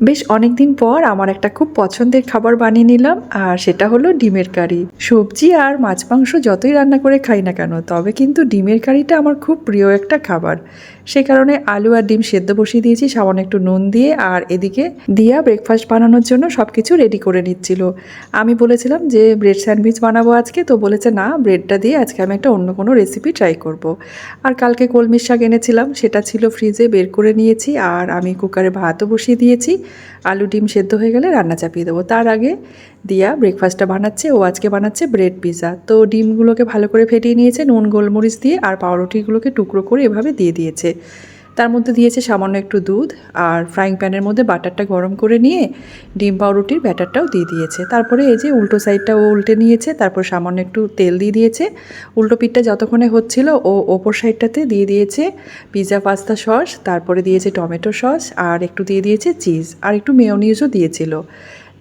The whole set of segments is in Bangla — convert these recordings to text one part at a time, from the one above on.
বেশ অনেক দিন পর আমার একটা খুব পছন্দের খাবার বানিয়ে নিলাম, আর সেটা হলো ডিমের কারি। সবজি আর মাছ মাংস যতই রান্না করে খাই না কেন, তবে কিন্তু ডিমের কারিটা আমার খুব প্রিয় একটা খাবার। সে কারণে আলু আর ডিম সেদ্ধ বসিয়ে দিয়েছি, সামান্য একটু নুন দিয়ে, আর এদিকে দিয়া ব্রেকফাস্ট বানানোর জন্য সব কিছু রেডি করে নিচ্ছিল। আমি বলেছিলাম যে ব্রেড স্যান্ডউইচ বানাবো আজকে। তো বলেছে, না ব্রেডটা দিয়ে আজকে আমি একটা অন্য কোনো রেসিপি ট্রাই করব। আর কালকে কলমির শাক এনেছিলাম, সেটা ছিল ফ্রিজে বের করে নিয়েছি, আর আমি কুকারে ভাতও বসিয়ে দিয়েছি। আলু ডিম সেদ্ধ হয়ে গেলে রান্না চাপিয়ে দেবো। তার আগে দিয়া ব্রেকফাস্টটা বানাচ্ছে, ও আজকে বানাচ্ছে ব্রেড পিজা তো ডিমগুলোকে ভালো করে ফেটিয়ে নিয়েছে, নুন, গোলমরিচ দিয়ে আর পাউরুটিগুলোকে টুকরো করে এভাবে দিয়ে দিয়েছে। মধ্যে দিয়েছে সামান্য একটু দুধ আর ফ্রাইং প্যানের মধ্যে বাটারটা গরম করে নিয়ে ডিম পাউরুটির ব্যাটারটাও দিয়ে দিয়েছে। তারপরে এই যে উল্টো সাইডটা ও উল্টে নিয়েছে, তারপর সামান্য একটু তেল দিয়ে দিয়েছে। উল্টো পিঠটা যতক্ষণে হচ্ছিল, ও ওপর সাইডটাতে দিয়ে দিয়েছে পিৎজা পাস্তা সস তারপরে দিয়েছে টমেটো সস আর একটু দিয়ে দিয়েছে চিজ আর একটু মেয়োনিজও দিয়েছিল।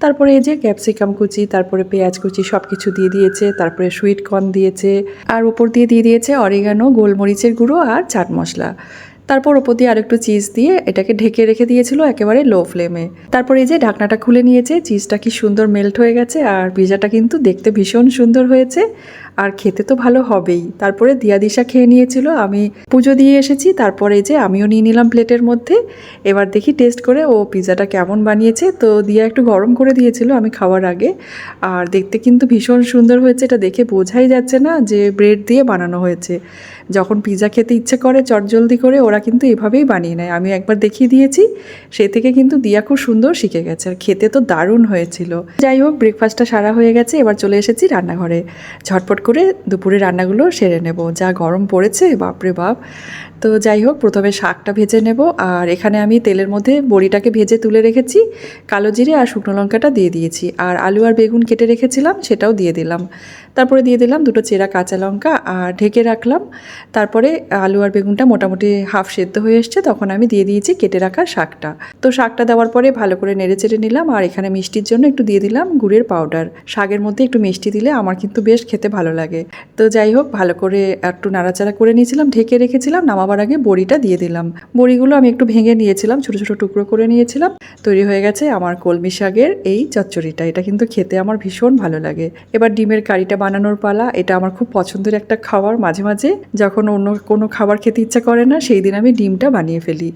তারপরে এই যে ক্যাপসিকাম কুচি, তারপরে পেঁয়াজ কুচি সব কিছু দিয়ে দিয়েছে, তারপরে সুইট কর্ন দিয়েছে আর উপর দিয়ে দিয়ে দিয়েছে অরিগানো গোলমরিচের গুঁড়ো আর চাট মশলা। তারপর ওপর দিয়ে আরেকটু চিজ দিয়ে এটাকে ঢেকে রেখে দিয়েছিল একেবারে লো ফ্লেমে তারপর এই যে ঢাকনাটা খুলে নিয়েছে চিজটা কি সুন্দর মেল্ট হয়ে গেছে, আর পিজাটা কিন্তু দেখতে ভীষণ সুন্দর হয়েছে। আর খেতে তো ভালো হবেই। তারপরে দিয়া দিশা খেয়ে নিয়েছিল, আমি পুজো দিয়ে এসেছি, তারপরে যে আমিও নিয়ে নিলাম প্লেটের মধ্যে। এবার দেখি টেস্ট করে ও পিজাটা কেমন বানিয়েছে। তো দিয়া একটু গরম করে দিয়েছিল আমি খাওয়ার আগে। আর দেখতে কিন্তু ভীষণ সুন্দর হয়েছে, এটা দেখে বোঝাই যাচ্ছে না যে ব্রেড দিয়ে বানানো হয়েছে। যখন পিজা খেতে ইচ্ছে করে চটজলদি করে, ওরা কিন্তু এভাবেই বানিয়ে নেয়। আমি একবার দেখিয়ে দিয়েছি, সে থেকে কিন্তু দিয়া খুব সুন্দর শিখে গেছে। আর খেতে তো দারুণ হয়েছিল। যাই হোক ব্রেকফাস্টটা সারা হয়ে গেছে, এবার চলে এসেছি রান্নাঘরে। ঝটপট করে দুপুরে রান্নাগুলো সেরে নেব। যা গরম পড়েছে, বাপরে বাপ। তো যাই হোক, প্রথমে শাকটা ভেজে নেব। আর এখানে আমি তেলের মধ্যে বড়িটাকে ভেজে তুলে রেখেছি, কালো জিরে আর শুকনো লঙ্কাটা দিয়ে দিয়েছি। আর আলু আর বেগুন কেটে রেখেছিলাম, সেটাও দিয়ে দিলাম। তারপরে দিয়ে দিলাম দুটো চেরা কাঁচা লঙ্কা, আর ঢেকে রাখলাম। তারপরে আলু আর বেগুনটা মোটামুটি হাফ সেদ্ধ হয়ে এসছে, তখন আমি দিয়ে দিয়েছি কেটে রাখা শাকটা। তো শাকটা দেওয়ার পরে ভালো করে নেড়ে চেড়ে নিলাম, আর এখানে মিষ্টির জন্য একটু দিয়ে দিলাম গুড়ের পাউডার। শাকের মধ্যে একটু মিষ্টি দিলে আমার কিন্তু বেশ খেতে ভালো লাগে। তো যাই হোক, ভালো করে একটু নাড়াচাড়া করে নিয়েছিলাম, ঢেকে রেখেছিলাম, নামাবার আগে বড়িটা দিয়ে দিলাম। বড়িগুলো আমি একটু ভেঙে নিয়েছিলাম, ছোটো ছোটো টুকরো করে নিয়েছিলাম। তৈরি হয়ে গেছে আমার কলমি শাকের এই চচ্চড়িটা। এটা কিন্তু খেতে আমার ভীষণ ভালো লাগে। এবার ডিমের কারিটা বানানোর পালা, এটা আমার খুব পছন্দের একটা খাবার। মাঝে মাঝে যখন অন্য কোনো খাবার খেতে ইচ্ছা করে না, সেই দিন আমি ডিমটা বানিয়ে ফেলি।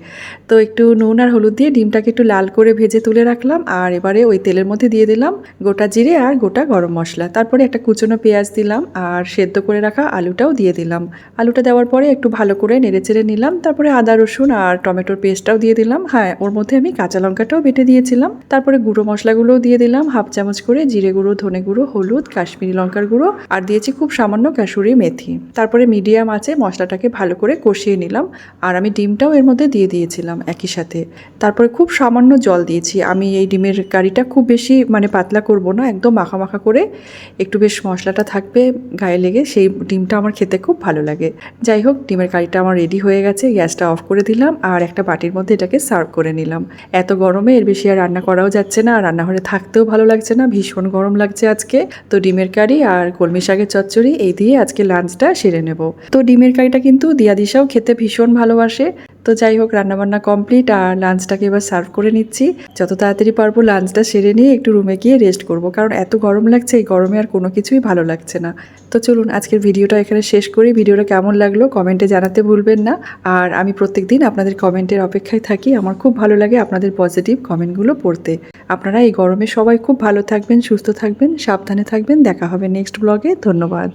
তো একটু নুন আর হলুদ দিয়ে ডিমটাকে একটু লাল করে ভেজে তুলে রাখলাম, আর এবারে ওই তেলের মধ্যে দিয়ে দিলাম গোটা জিরে আর গোটা গরম মশলা। তারপরে একটা কুচনো পেঁয়াজ দিলাম আর সেদ্ধ করে রাখা আলুটাও দিয়ে দিলাম। আলুটা দেওয়ার পরে একটু ভালো করে নেড়ে চেড়ে নিলাম, তারপরে আদা, রসুন আর টমেটোর পেস্টটাও দিয়ে দিলাম। হ্যাঁ ওর মধ্যে আমি কাঁচা লঙ্কাটাও বেটে দিয়েছিলাম। তারপরে গুঁড়ো মশলাগুলোও দিয়ে দিলাম, হাফ চামচ করে জিরে গুঁড়ো, ধনে গুঁড়ো, হলুদ, কাশ্মীরি লঙ্কার গুঁড়ো আর দিয়েছি খুব সামান্য কাসুরি মেথি। তারপরে মিডিয়াম আছে মশলাটাকে ভালো করে কষিয়ে নিলাম আর আমি ডিমটাও এর মধ্যে দিয়ে দিয়েছিলাম একই সাথে। তারপরে খুব সামান্য জল দিয়েছি। আমি এই ডিমের কারিটা খুব বেশি মানে পাতলা করব না, একদম মাখা মাখা করে। একটু বেশ মশলাটা থাকবে গায়ে লেগে সেই ডিমটা আমার খেতে খুব ভালো লাগে। যাই হোক, ডিমের কারিটা আমার রেডি হয়ে গেছে, গ্যাসটা অফ করে দিলাম আর একটা বাটির মধ্যে এটাকে সার্ভ করে নিলাম। এত গরমে এর বেশি আর রান্না করাও যাচ্ছে না, আর রান্নাঘরে থাকতেও ভালো লাগছে না, ভীষণ গরম লাগছে আজকে। তো ডিমের কারি আর কলমি শাকের চচ্চড়ি, এই দিয়ে আজকে লাঞ্চটা সেরে নেব। তো ডিমের কারিটা কিন্তু দিয়া দিশাও খেতে ভীষণ ভালোবাসে। তো যাই হোক, রান্নাবান্না কমপ্লিট আর লাঞ্চটাকে এবার সার্ভ করে নিচ্ছি। যত তাড়াতাড়ি পারব লাঞ্চটা সেরে নিয়ে একটু রুমে গিয়ে রেস্ট করব, কারণ এত গরম লাগছে, এই গরমে আর কোনো কিছুই ভালো লাগছে না। তো চলুন, আজকের ভিডিওটা এখানে শেষ করি। ভিডিওটা কেমন লাগল কমেন্টে জানাতে ভুলবেন না। আর আমি প্রত্যেক দিন আপনাদের কমেন্টের অপেক্ষায় থাকি। আমার খুব ভালো লাগে আপনাদের পজিটিভ কমেন্টগুলো পড়তে। আপনারা এই গরমে সবাই খুব ভালো থাকবেন, সুস্থ থাকবেন, সাবধানে থাকবেন। দেখা হবে নেক্সট ব্লগে ধন্যবাদ।